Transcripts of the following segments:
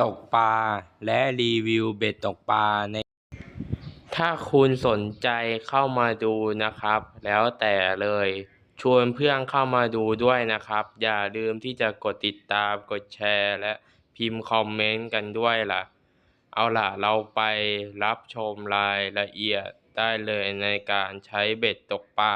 ตกปลา และรีวิวเบ็ดตกปลาใน ถ้าคุณสนใจเข้ามาดูนะครับ แล้วแต่เลย ชวนเพื่อนเข้ามาดูด้วยนะครับ อย่าลืมที่จะกดติดตามกดแชร์ และพิมพ์คอมเมนต์กันด้วยล่ะ เอาล่ะ เราไปรับชมรายละเอียดได้เลยในการใช้เบ็ดตกปลา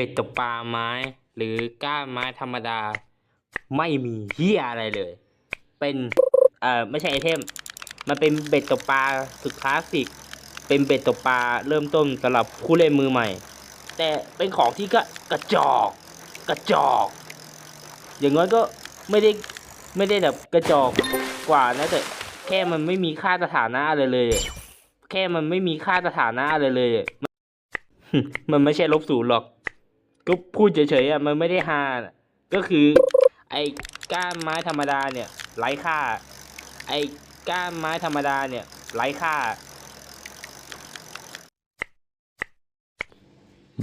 บ็ดตกปลาไม้ หรือก้านไม้ธรรมดา ไม่มีเฮียอะไรเลย เป็นเอ่อไม่ใช่ไอเทม มันเป็นเบ็ดตกปลาสุดคลาสสิก เป็นเบ็ดตกปลาเริ่มต้นสำหรับผู้เล่นมือใหม่ แต่เป็นของที่ก็กระจอก กระจอก อย่างน้อยก็ไม่ได้ไม่ได้แบบกระจอกกว่านะแต่แค่มันไม่มีค่าสถานะอะไรเลย แค่มันไม่มีค่าสถานะอะไรเลย มันไม่ใช่ลบศูนย์หรอก ก็พูดเฉยๆอะมันไม่ได้ฮาก็คือ ไอ้ก้านไม้ธรรมดาเนี่ยไร้ค่า ไอ้ก้านไม้ธรรมดาเนี่ยไร้ค่า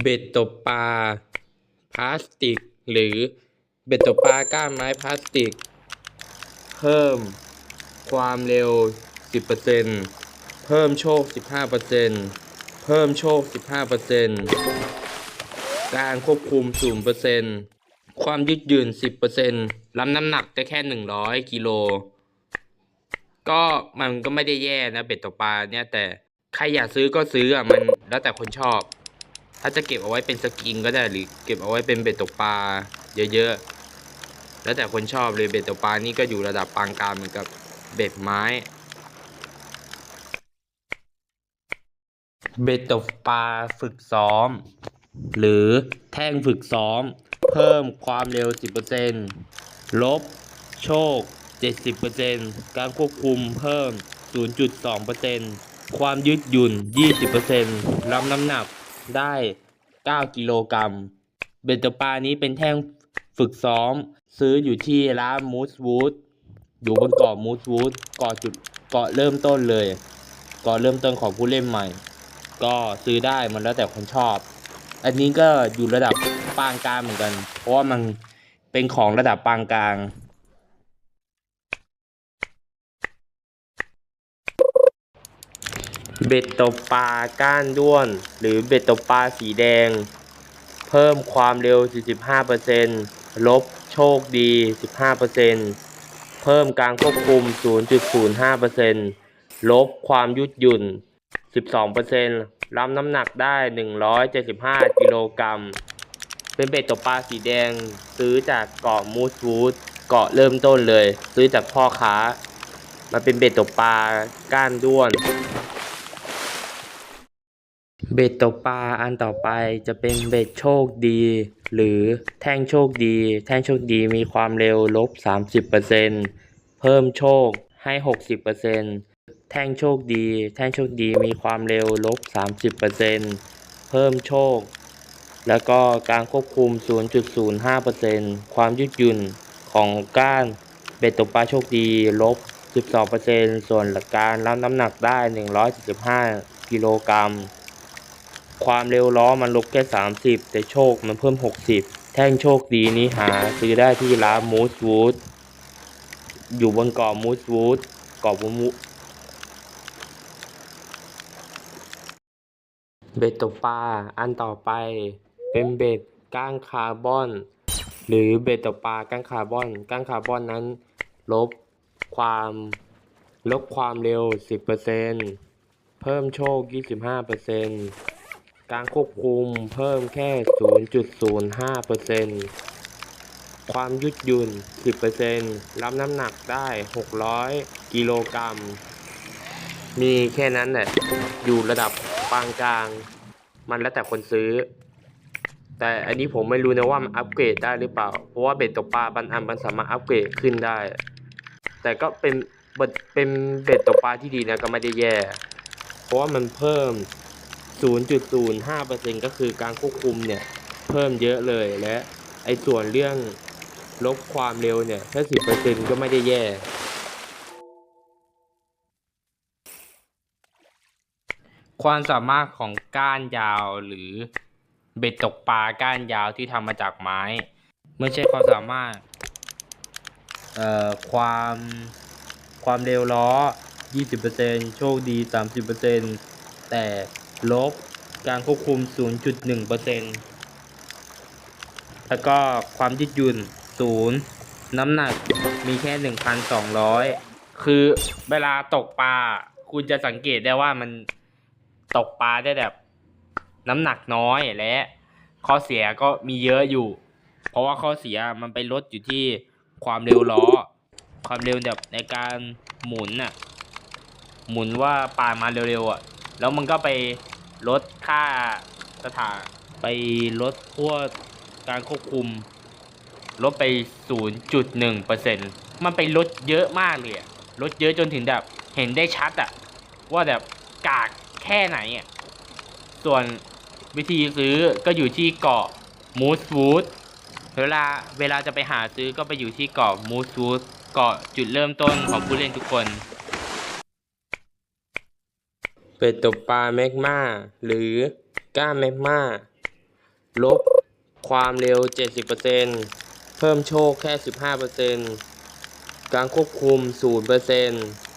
เบ็ดตกปลาพลาสติก หรือเบ็ดตกปลาก้านไม้พลาสติก เพิ่มความเร็ว 10%เพิ่มโชค 15%เพิ่มโชค 15% การควบคุม 0%ความยืดหยุ่น 10%รับน้ำหนักได้แค่ 100 กิโล ก็มันก็ไม่ได้แย่นะเบ็ดตกปลาเนี่ยแต่ใครอยากซื้อก็ซื้ออะมันแล้วแต่คนชอบ ถ้าจะเก็บเอาไว้เป็นสกิงก็ได้หรือเก็บเอาไว้เป็นเบ็ดตกปลาเยอะๆ แล้วแต่คนชอบเลยเบ็ดตกปลานี่ก็อยู่ระดับปานกลางเหมือนกับเบ็ดไม้ เบ็ดตกปลาฝึกซ้อม หรือแท่งฝึกซ้อม เพิ่มความเร็ว 10%ลบ โชค 70%การควบคุมเพิ่ม 0.2%ความยืดหยุ่น 20%รับน้ำหนักได้ 9 กิโลกรัม เบ็ดตปลานี้เป็นแท่งฝึกซ้อม ซื้ออยู่ที่ร้านมูสวูดอยู่บนเกาะมูสวูดเกาะจุดเกาะเริ่มต้นเลย เกาะเริ่มต้นของผู้เล่นใหม่ ก็ซื้อได้มันแล้วแต่คนชอบ อันนี้ก็อยู่ระดับปานกลางเหมือนกัน เพราะว่ามันเป็นของระดับปานกลาง เบ็ดตกปลาก้านด้วน หรือเบ็ดตกปลาสีแดง เพิ่มความเร็ว 45%ลบโชคดี 15%เพิ่มการควบคุม 0.05%ลบความยืดหยุ่น 12% รับน้ำหนักได้ 175กิโลกรัม เป็นเบ็ดตกปลาสีแดง ซื้อจากเกาะมูสวูดเกาะเริ่มต้นเลย ซื้อจากพ่อค้า มาเป็นเบ็ดตกปลาก้านด้วน เบ็ดตกปลาอันต่อไปจะเป็นเบ็ดโชคดี หรือแท่งโชคดี แท่งโชคดีมีความเร็วลบ 30%เพิ่มโชคให้ 60% แท่งโชคดี แท่งโชคดีมีความเร็วลบ 30%เพิ่มโชค แล้วก็การควบคุม 0.05%ความยืดหยุ่นของก้านเบ็ดตกปลาโชคดีลบ 12%ส่วนการรับน้ำหนักได้ 175กิโลกรัม ความเร็วล้อมันลบแค่ 30 แต่โชคมันเพิ่ม 60 แท่งโชคดีนี้หาซื้อได้ที่ร้านมูสวูดอยู่บนเกาะมูสวูดเกาะ เบ็ดตกปลาอันต่อไปเป็นเบ็ดก้างคาร์บอน หรือเบ็ดตกปลาก้างคาร์บอน ก้างคาร์บอนนั้น ลบความลบความเร็ว 10%เพิ่มโชค 25%การควบคุมเพิ่มแค่ 0.05%ความยืดหยุ่น 10%รับน้ำหนักได้ 600 กิโลกรัม มีแค่นั้นแหละ อยู่ระดับ ปานกลาง มันแล้วแต่คนซื้อ แต่อันนี้ผมไม่รู้นะว่ามันอัปเกรดได้หรือเปล่า เพราะว่าเบ็ดตกปลาบางอันมันสามารถอัปเกรดขึ้นได้ แต่ก็เป็นเบ็ดเป็นเบ็ดตกปลาที่ดีนะก็ไม่ได้แย่ เพราะว่ามันเพิ่ม 0.05%ก็คือการควบคุมเนี่ย เพิ่มเยอะเลยและไอ้ส่วนเรื่องลบความเร็วเนี่ยแค่10%ก็ไม่ได้แย่ ความสามารถของก้านยาวหรือเบ็ดตกปลาก้านยาวที่ทำมาจากไม้ ไม่ใช่ความสามารถ เอ่อความความเร็วล้อ 20%โชคดี 30%แต่ลบการควบคุม 0.1%แล้วก็ความยืดหยุ่น 0 น้ำหนักมีแค่ 1,200 คือเวลาตกปลาคุณจะสังเกตได้ว่ามัน ตกปลาได้แบบ น้ำหนักน้อยและ ข้อเสียก็มีเยอะอยู่ เพราะว่าข้อเสียมันไปลดอยู่ที่ความเร็วล้อ ความเร็วแบบในการหมุนน่ะ หมุนว่าปลามาเร็วๆอะ แล้วมันก็ไปลดค่าสถานไปลดพวกการควบคุม ลดไป 0.1%มันไปลดเยอะมากเลยอะลดเยอะจนถึงแบบ เห็นได้ชัดอะว่าแบบกาก ค่ไหนอะส่วนวิธีซื้อก็อยู่ที่เกาะมูสวูดเวลาเวลาจะไปหาซื้อก็ไปอยู่ที่เกาะมูสวูดเกาะจุดเริ่มต้นของผู้เล่นทุกคน เป็ดตกปลาแมกมาหรือก้ามแมกมาลบความเร็ว 70%เพิ่มโชคแค่ 15%การควบคุม 0%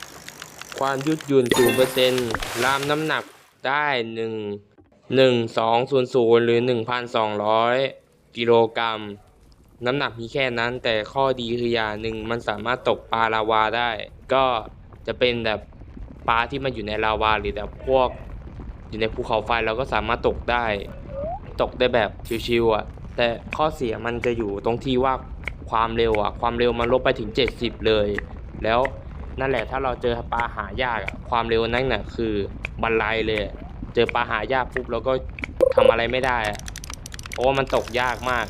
ความยืดหยุ่น 0%รามน้ำหนักได้ 1 1 2 0 0 หรือ 1,200 กิโลกรัม น้ำหนักมีแค่นั้น แต่ข้อดีคืออย่างหนึ่งมันสามารถตกปลาลาวาได้ ก็จะเป็นแบบปลาที่มันอยู่ในลาวาหรือแบบพวก อยู่ในภูเขาไฟเราก็สามารถตกได้ ตกได้แบบชิวๆอะ แต่ข้อเสียมันจะอยู่ตรงที่ว่าความเร็วอะ ความเร็วมันลบไปถึง 70 เลย แล้ว นั่นแหละถ้าเราเจอปลาหายากอะความเร็วนั่นน่ะคือบันไลเลย เจอปลาหายากปุ๊บเราก็ทำอะไรไม่ได้อะเพราะว่ามันตกยากมาก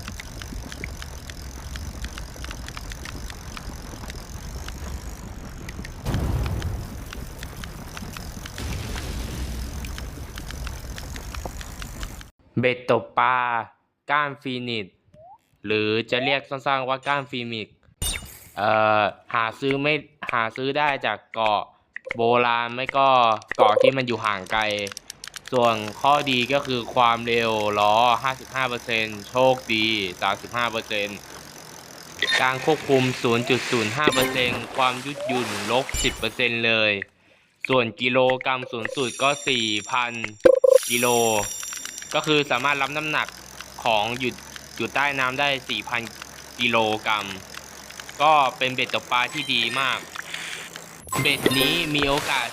เบ็ดตกปลาก้านฟีนิดหรือจะเรียกสั้นๆว่าก้านฟีมิก เอ่อหาซื้อไม่หาซื้อได้จากเกาะโบราณไม่ก็เกาะที่มันอยู่ห่างไกล ส่วนข้อดีก็คือความเร็วล้อ 55%โชคดี 35%การควบคุม 0.05%ความยืดหยุ่นลบ 10%เลย ส่วนกิโลกรัมสูงสุดก็ 4,000 กิโล ก็คือสามารถรับน้ำหนักของอยู่อยู่ใต้น้ำได้ 4,000 กิโลกรัม ก็เป็นเบ็ดตกปลาที่ดีมาก เบ็ดนี้มีโอกาส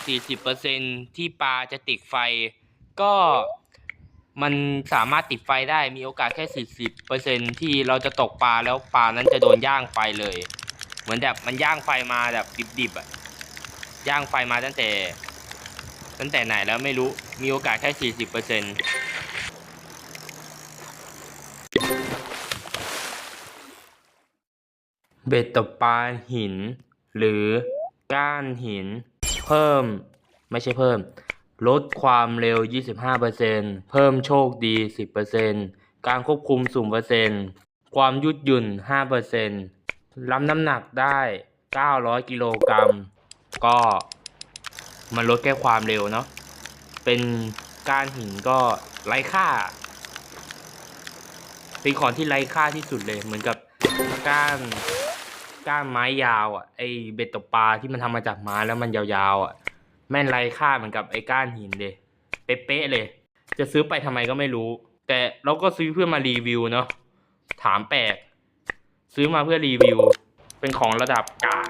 40%ที่ปลาจะติดไฟ ก็มันสามารถติดไฟได้มีโอกาสแค่ 40%ที่เราจะตกปลาแล้วปลานั้นจะโดนย่างไฟเลย เหมือนแบบมันย่างไฟมาแบบดิบๆอะย่างไฟมาตั้งแต่ ตั้งแต่ไหนแล้วไม่รู้มีโอกาสแค่ 40%เเบ็ดตกปลาหิน หรือก้านหิน เพิ่ม ไม่ใช่เพิ่ม ลดความเร็ว 25%เพิ่มโชคดี 10%การควบคุม0%ความยืดหยุ่น 5%รับน้ำหนักได้ 900 กิโลกรัม ก็มันลดแค่ความเร็วเนาะ เป็นก้านหินก็ไร้ค่า เป็นของที่ไร้ค่าที่สุดเลยเหมือนกับก้าน ก้านไม้ยาวอะไอเบ็ดตกปลาที่มันทำมาจากไม้แล้วมันยาวๆอะแม่นไรค่าเหมือนกับไอก้านหินเลยเป๊ะๆเลย จะซื้อไปทำไมก็ไม่รู้ แต่เราก็ซื้อเพื่อมารีวิวเนาะถามแปลกซื้อมาเพื่อรีวิว เป็นของระดับกา